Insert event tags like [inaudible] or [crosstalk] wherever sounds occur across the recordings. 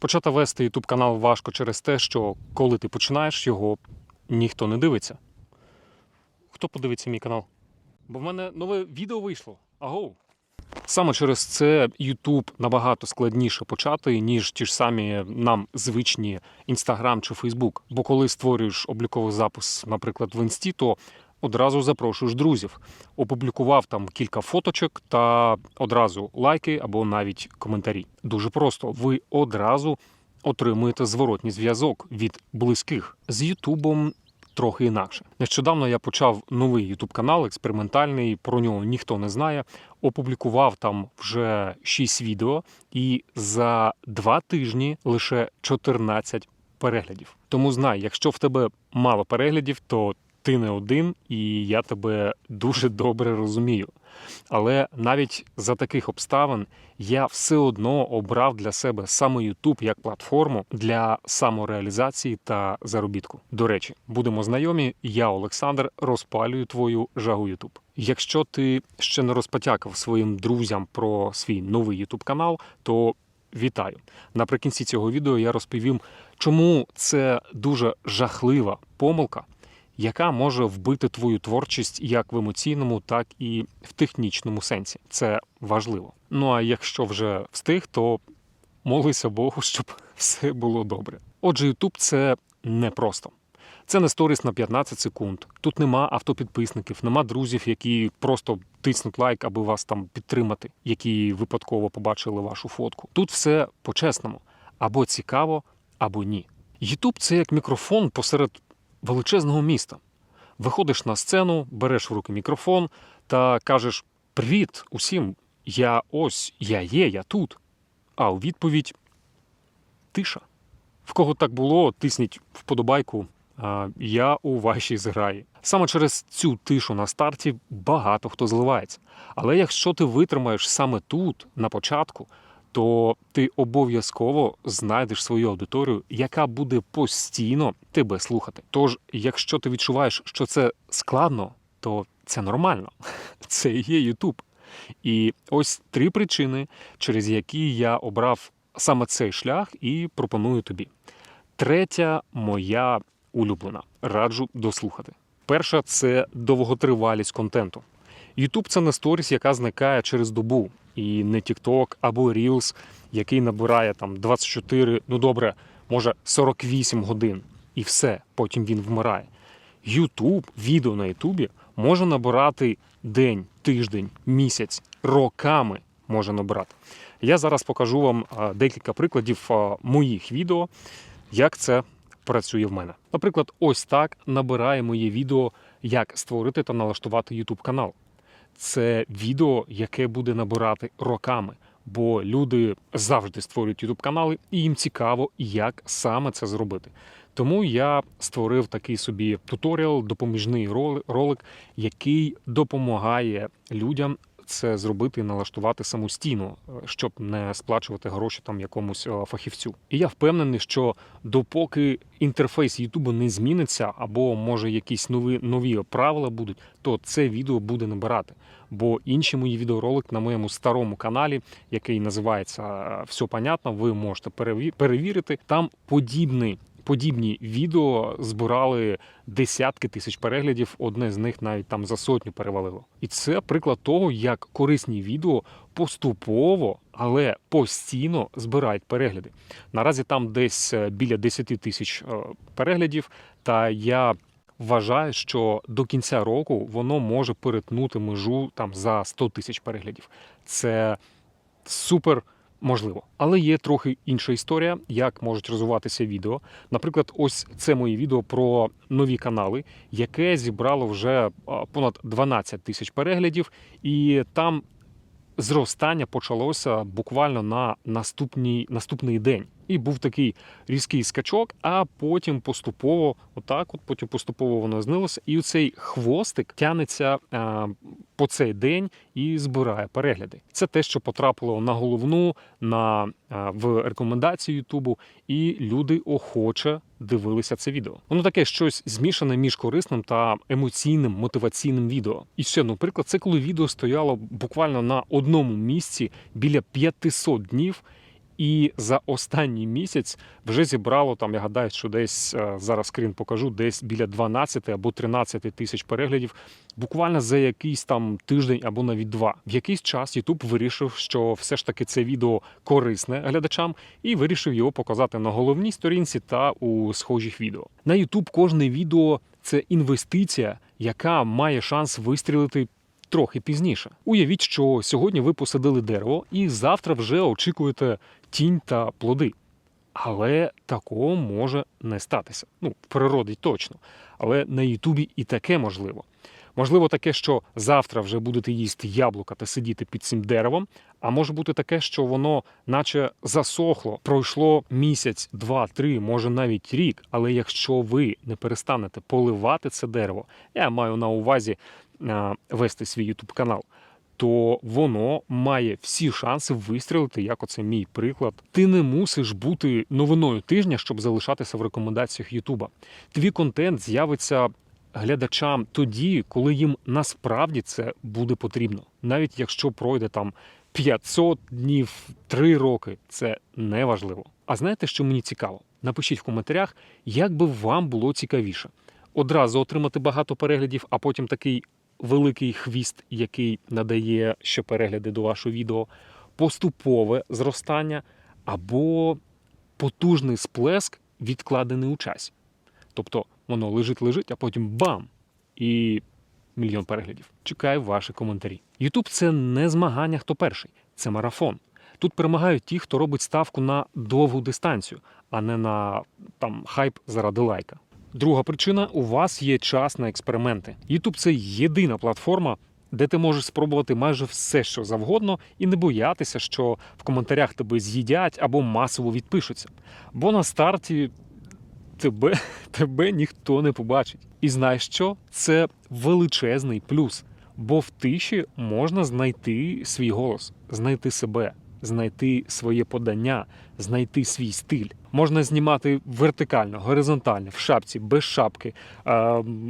Почати вести YouTube канал важко через те, що коли ти починаєш, його ніхто не дивиться. Хто подивиться мій канал? Бо в мене нове відео вийшло. Агоу! Саме через це YouTube набагато складніше почати, ніж ті ж самі нам звичні Instagram чи Facebook. Бо коли створюєш обліковий запис, наприклад, в інсті, то одразу запрошуєш друзів. Опублікував там кілька фоточок та одразу лайки або навіть коментарі. Дуже просто. Ви одразу отримуєте зворотній зв'язок від близьких з Ютубом. Трохи інакше. Нещодавно я почав новий YouTube канал, експериментальний. Про нього ніхто не знає. Опублікував там вже 6 відео, і за два тижні лише 14 переглядів. Тому знай, якщо в тебе мало переглядів, то ти не один, і я тебе дуже добре розумію. Але навіть за таких обставин я все одно обрав для себе саме YouTube як платформу для самореалізації та заробітку. До речі, будемо знайомі. Я, Олександр, розпалюю твою жагу YouTube. Якщо ти ще не розпотякав своїм друзям про свій новий YouTube канал, то вітаю. Наприкінці цього відео я розповім, чому це дуже жахлива помилка яка може вбити твою творчість як в емоційному, так і в технічному сенсі. Це важливо. Ну а якщо вже встиг, то молися Богу, щоб [laughs] все було добре. Отже, YouTube – це непросто. Це не сторіс на 15 секунд. Тут нема автопідписників, нема друзів, які просто тиснуть лайк, аби вас там підтримати, які випадково побачили вашу фотку. Тут все по-чесному або цікаво, або ні. YouTube – це як мікрофон посеред величезного міста. Виходиш на сцену, береш в руки мікрофон та кажеш: Привіт усім! Я ось, я є, я тут. А у відповідь тиша. В кого так було, тисніть вподобайку. Я у вашій зграї. Саме через цю тишу на старті багато хто зливається. Але якщо ти витримаєш саме тут, на початку, то ти обов'язково знайдеш свою аудиторію, яка буде постійно тебе слухати. Тож, якщо ти відчуваєш, що це складно, то це нормально. [laughs] Це є Ютуб. І ось три причини, через які я обрав саме цей шлях і пропоную тобі. Третя моя улюблена. Раджу дослухати. Перша це довготривалість контенту. YouTube – це не сторіс, яка зникає через добу, і не TikTok або Reels, який набирає там 24, ну добре, може 48 годин, і все, потім він вмирає. YouTube, відео на YouTube може набирати день, тиждень, місяць, роками може набирати. Я зараз покажу вам декілька прикладів моїх відео, як це працює в мене. Наприклад, ось так набирає моє відео, як створити та налаштувати YouTube канал це відео, яке буде набирати роками. Бо люди завжди створюють youtube канали, і їм цікаво, як саме це зробити. Тому я створив такий собі туторіал, допоміжний ролик, який допомагає людям це зробити і налаштувати самостійно, е, щоб не сплачувати гроші там якомусь е, фахівцю. І я впевнений, що допоки інтерфейс Ютубу не зміниться, або може якісь нові нові правила будуть, то це відео буде набирати. Бо інші мої відеоролики на моєму старому каналі, який називається е, Все понятно, ви можете перевірити. Там подібний подібні відео збирали десятки тисяч переглядів. Одне з них навіть там за сотню перевалило. І це приклад того, як корисні відео поступово, але постійно збирають перегляди. Наразі там десь е, біля 10 тисяч е, переглядів. Та я вважаю, що до кінця року воно може перетнути межу там за 100 тисяч переглядів. Це супер можливо. Але є трохи інша історія, як можуть розвиватися відео. Наприклад, ось це моє відео про нові канали, яке зібрало вже понад 12 тисяч переглядів, і там зростання почалося буквально на наступний, наступний день. І був такий різкий скачок, а потім поступово, отак, от потім поступово воно знилося, і цей хвостик тянеться а, по цей день і збирає перегляди. Це те, що потрапило на головну, на а, в рекомендації Ютубу, і люди охоче дивилися це відео. Воно таке щось змішане між корисним та емоційним мотиваційним відео. І ще ну, приклад, це коли відео стояло буквально на одному місці біля 500 днів І за останній місяць вже зібрало там, я гадаю, що десь е, зараз скрін покажу, десь біля 12 або 13 тисяч переглядів, буквально за якийсь там тиждень або навіть два. В якийсь час YouTube вирішив, що все ж таки це відео корисне глядачам, і вирішив його показати на головній сторінці та у схожих відео. На YouTube кожне відео це інвестиція, яка має шанс вистрілити трохи пізніше. Уявіть, що сьогодні ви посадили дерево, і завтра вже очікуєте тінь та плоди. Але такого може не статися. Ну, в природі точно. Але на Ютубі і таке можливо. Можливо, таке, що завтра вже будете їсти яблука та сидіти під цим деревом. А може бути таке, що воно, наче засохло, пройшло місяць, два, три, може навіть рік. Але якщо ви не перестанете поливати це дерево, я маю на увазі вести свій Ютуб канал. То воно має всі шанси вистрілити, як оце мій приклад. Ти не мусиш бути новиною тижня, щоб залишатися в рекомендаціях Ютуба. Твій контент з'явиться глядачам тоді, коли їм насправді це буде потрібно. Навіть якщо пройде там 500 днів, 3 роки, це не важливо. А знаєте, що мені цікаво? Напишіть в коментарях, як би вам було цікавіше. Одразу отримати багато переглядів, а потім такий великий хвіст, який надає ще перегляди до вашого відео, поступове зростання або потужний сплеск, відкладений у часі. Тобто воно лежить, лежить, а потім бам! І мільйон переглядів. Чекаю ваші коментарі. Ютуб це не змагання, хто перший, це марафон. Тут перемагають ті, хто робить ставку на довгу дистанцію, а не на там хайп заради лайка. Друга причина у вас є час на експерименти. YouTube – це єдина платформа, де ти можеш спробувати майже все, що завгодно, і не боятися, що в коментарях тебе з'їдять або масово відпишуться. Бо на старті тебе, [laughs] тебе ніхто не побачить. І знаєш що? Це величезний плюс. Бо в тиші можна знайти свій голос, знайти себе, знайти своє подання, знайти свій стиль. Можна знімати вертикально, горизонтально, в шапці, без шапки,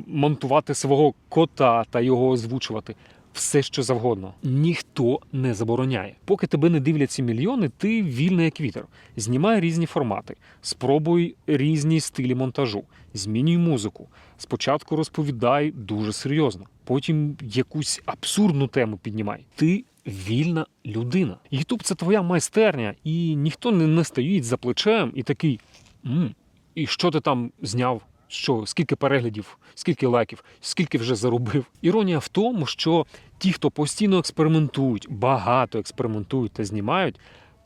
монтувати свого кота та його озвучувати. Все, що завгодно. Ніхто не забороняє. Поки тебе не дивляться мільйони, ти вільний як вітер. Знімай різні формати, спробуй різні стилі монтажу, змінюй музику. Спочатку розповідай дуже серйозно, потім якусь абсурдну тему піднімай. Ти вільна людина. Ютуб це твоя майстерня, і ніхто не, не стоїть за плечем і такий. М, і що ти там зняв? Що скільки переглядів, скільки лайків, скільки вже заробив? Іронія в тому, що ті, хто постійно експериментують, багато експериментують та знімають,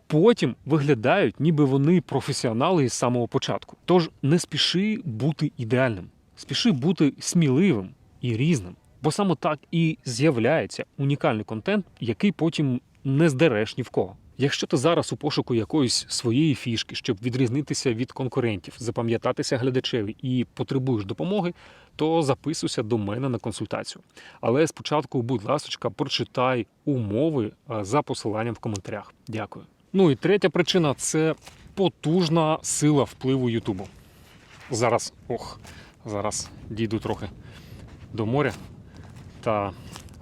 потім виглядають, ніби вони професіонали із самого початку. Тож не спіши бути ідеальним, спіши бути сміливим і різним. Бо саме так і з'являється унікальний контент, який потім не здереш ні в кого. Якщо ти зараз у пошуку якоїсь своєї фішки, щоб відрізнитися від конкурентів, запам'ятатися глядачеві і потребуєш допомоги, то записуйся до мене на консультацію. Але спочатку, будь ласка, прочитай умови е, за посиланням в коментарях. Дякую. Ну і третя причина це потужна сила впливу Ютубу. Зараз, ох, зараз дійду трохи до моря та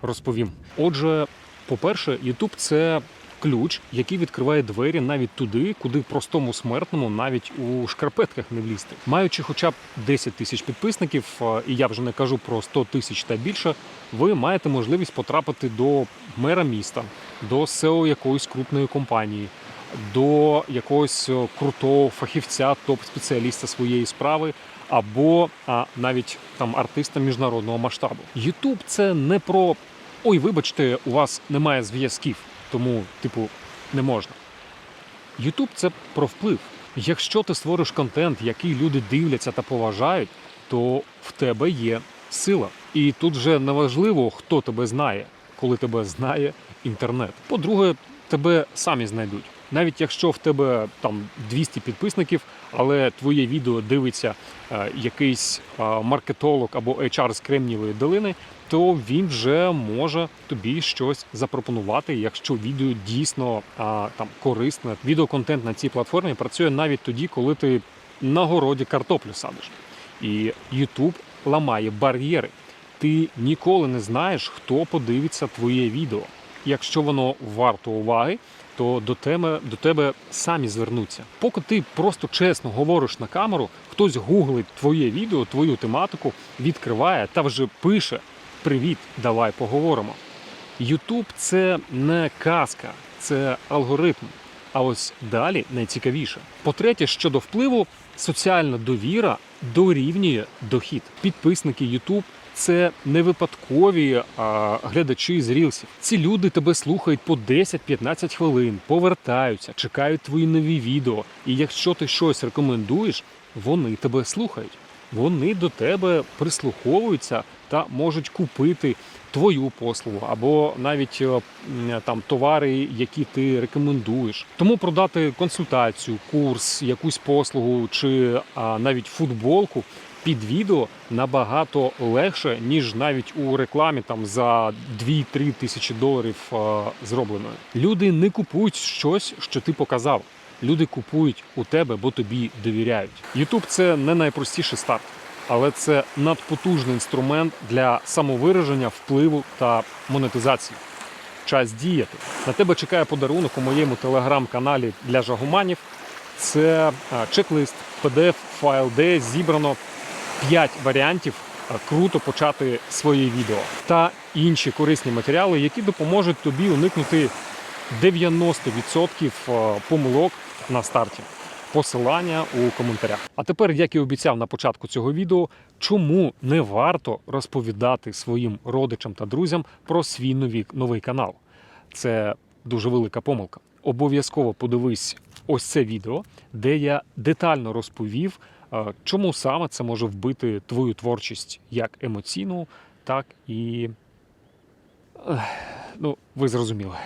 розповім. Отже, по-перше, YouTube – це ключ, який відкриває двері навіть туди, куди простому смертному навіть у шкарпетках не влізти. Маючи хоча б 10 тисяч підписників, е, і я вже не кажу про 100 тисяч та більше, ви маєте можливість потрапити до мера міста, до SEO якоїсь крупної компанії. До якогось е, крутого фахівця, топ-спеціаліста своєї справи, або а, навіть там артиста міжнародного масштабу. Ютуб це не про ой, вибачте, у вас немає зв'язків, тому, типу, не можна. Ютуб це про вплив. Якщо ти створиш контент, який люди дивляться та поважають, то в тебе є сила. І тут вже не важливо, хто тебе знає, коли тебе знає інтернет. По-друге, тебе самі знайдуть. Навіть якщо в тебе там 200 підписників, але твоє відео дивиться е, якийсь е, маркетолог або HR з Кремнієвої долини, то він вже може тобі щось запропонувати, якщо відео дійсно е, там корисне. Відеоконтент на цій платформі працює навіть тоді, коли ти на городі картоплю садиш. І YouTube ламає бар'єри. Ти ніколи не знаєш, хто подивиться твоє відео. Якщо воно варто уваги, то до тебе, до тебе самі звернуться. Поки ти просто чесно говориш на камеру, хтось гуглить твоє відео, твою тематику, відкриває та вже пише: Привіт, давай поговоримо. Ютуб це не казка, це алгоритм. А ось далі найцікавіше. По-третє, щодо впливу, соціальна довіра дорівнює дохід. Підписники YouTube – це не випадкові а, глядачі з рілсів. Ці люди тебе слухають по 10-15 хвилин, повертаються, чекають твої нові відео. І якщо ти щось рекомендуєш, вони тебе слухають. Вони до тебе прислуховуються та можуть купити твою послугу або навіть е, там товари, які ти рекомендуєш. Тому продати консультацію, курс, якусь послугу чи а, навіть футболку під відео набагато легше, ніж навіть у рекламі там за 2-3 тисячі доларів а, зробленої. Люди не купують щось, що ти показав. Люди купують у тебе, бо тобі довіряють. YouTube – це не найпростіший старт, але це надпотужний інструмент для самовираження, впливу та монетизації. Час діяти. На тебе чекає подарунок у моєму телеграм-каналі для жагуманів. Це чек-лист, PDF-файл, де зібрано 5 варіантів круто почати своє відео та інші корисні матеріали, які допоможуть тобі уникнути 90% е, помилок на старті. Посилання у коментарях. А тепер, як і обіцяв на початку цього відео, чому не варто розповідати своїм родичам та друзям про свій новий, новий канал. Це дуже велика помилка. Обов'язково подивись ось це відео, де я детально розповів, е, чому саме це може вбити твою творчість як емоційну, так і. Ну, ви зрозуміли.